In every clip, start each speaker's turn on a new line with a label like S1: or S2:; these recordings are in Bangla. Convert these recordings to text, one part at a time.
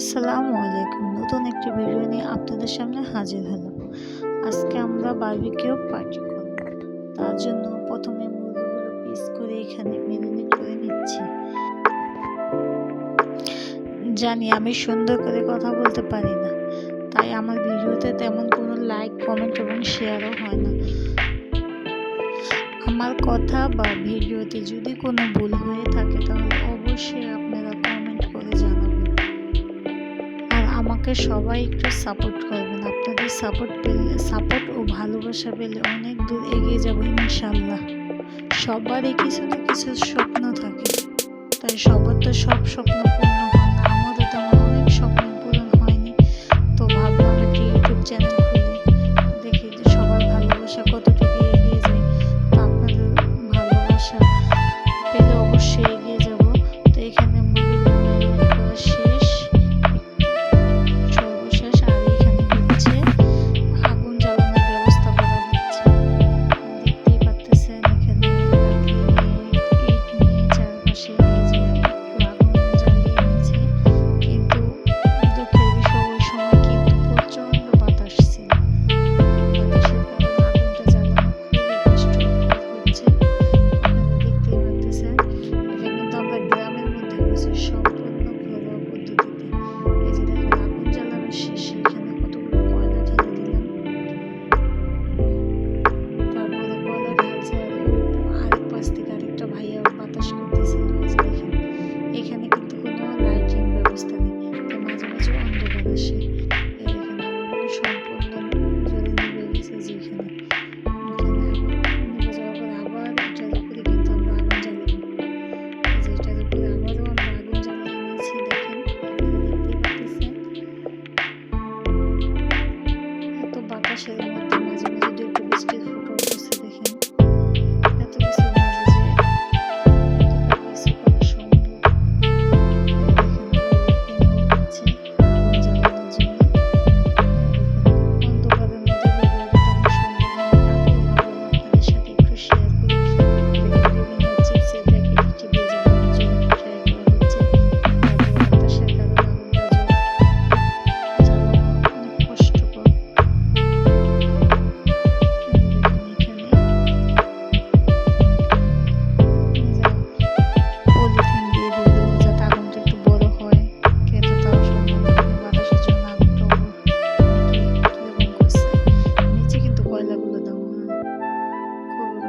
S1: আসসালামু আলাইকুম। নতুন একটি ভিডিও নিয়ে আপনাদের সামনে হাজির হলাম। আজকে আমরা বারবিকিউ পার্টি করব। তার জন্য প্রথমে মুরগিগুলো পিস করে এখানে মেরিনেট করে নিচ্ছি। জানি আমি সুন্দর করে কথা বলতে পারি না, তাই আমার ভিডিওতে তেমন কোনো লাইক কমেন্ট এবং শেয়ারও হয় না। আমার কথা বা ভিডিওতে যদি কোনো ভুল হয়ে থাকে তাহলে অবশ্যই আমাকে সবাই একটু সাপোর্ট করবেন। আপনাদের সাপোর্ট পেলে সাপোর্ট ও ভালোবাসা পেলে অনেক দূর এগিয়ে যাব ইনশাল্লাহ। সবারই কিছু না কিছু স্বপ্ন থাকে, তাই সবার তো সব স্বপ্ন পূর্ণ passionate.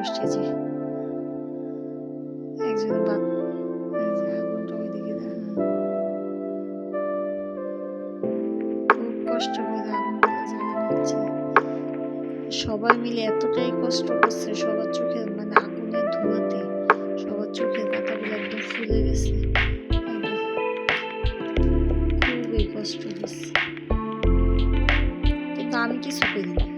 S1: কষ্ট যে একজন হচ্ছে সবাই মিলে এতটাই কষ্ট করছে, সবার চোখের মানে আগুনের ধোঁয়াতে, সবার চোখের পাতাগুলো একদম ফুলে গেছে। খুবই কষ্ট দিচ্ছে কিন্তু আমি কিছু করি না।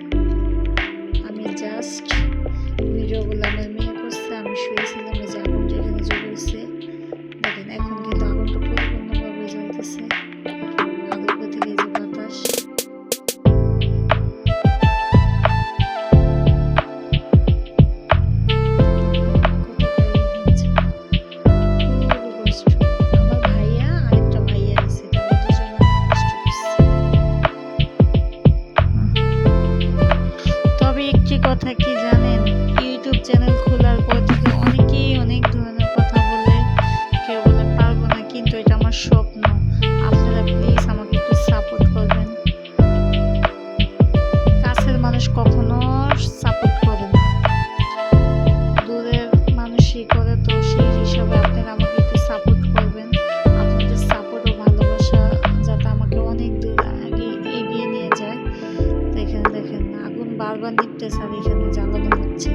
S1: নিপতেছে আর এখানে জ্বালানো হচ্ছে।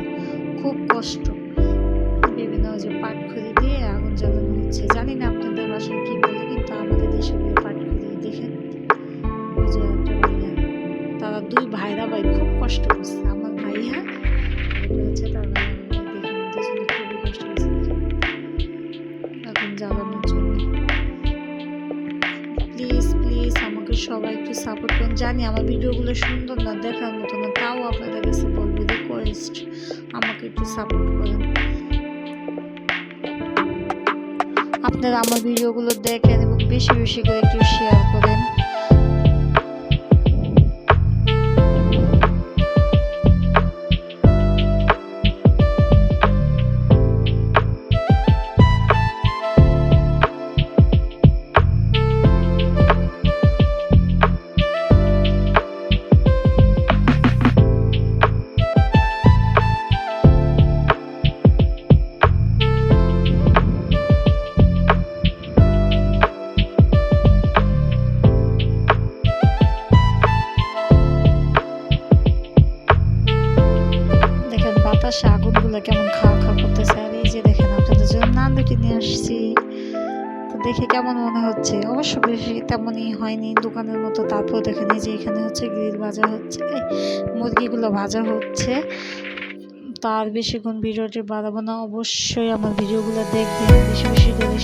S1: খুব কষ্ট। বিভিন্ন যে পাটখড়ি দিয়ে আগুন জ্বালানো হচ্ছে। জানি না আপনাদের বাসায় কি বলে, কিন্তু আমাদের দেশে পাটখড়ি দেখেন। ভাইয়া তারা দুই ভাইরা ভাই খুব কষ্ট করছে। আমার ভাইয়া হচ্ছে তার আগুন জ্বালানোর জন্য। প্লিজ প্লিজ আমাকে সবাই একটু সাপোর্ট করুন। জানি আমার ভিডিওগুলো সুন্দর না, দেখার মতো না, তাও আপনাদের কাছে বলব রিকোয়েস্ট আমাকে একটু সাপোর্ট করেন। আপনারা আমার ভিডিওগুলো দেখেন এবং বেশি বেশি করে একটু শেয়ার করেন। বাতাসে আগুনগুলো কেমন খাওয়া খাওয়া করতেছে। আর এই যে দেখেন আপনাদের জন্য নান রুটি নিয়ে আসছি। তো দেখে কেমন মনে হচ্ছে? অবশ্য বেশি তেমনই হয়নি দোকানের মতো। তারপর দেখেন এই যে এখানে হচ্ছে গ্রিল ভাজা হচ্ছে মুরগিগুলো ভাজা হচ্ছে। তার বেশিক্ষণ ভিডিওটি বাড়াবো না। অবশ্যই আমার ভিডিওগুলো দেখবেন। বেশি বেশি করে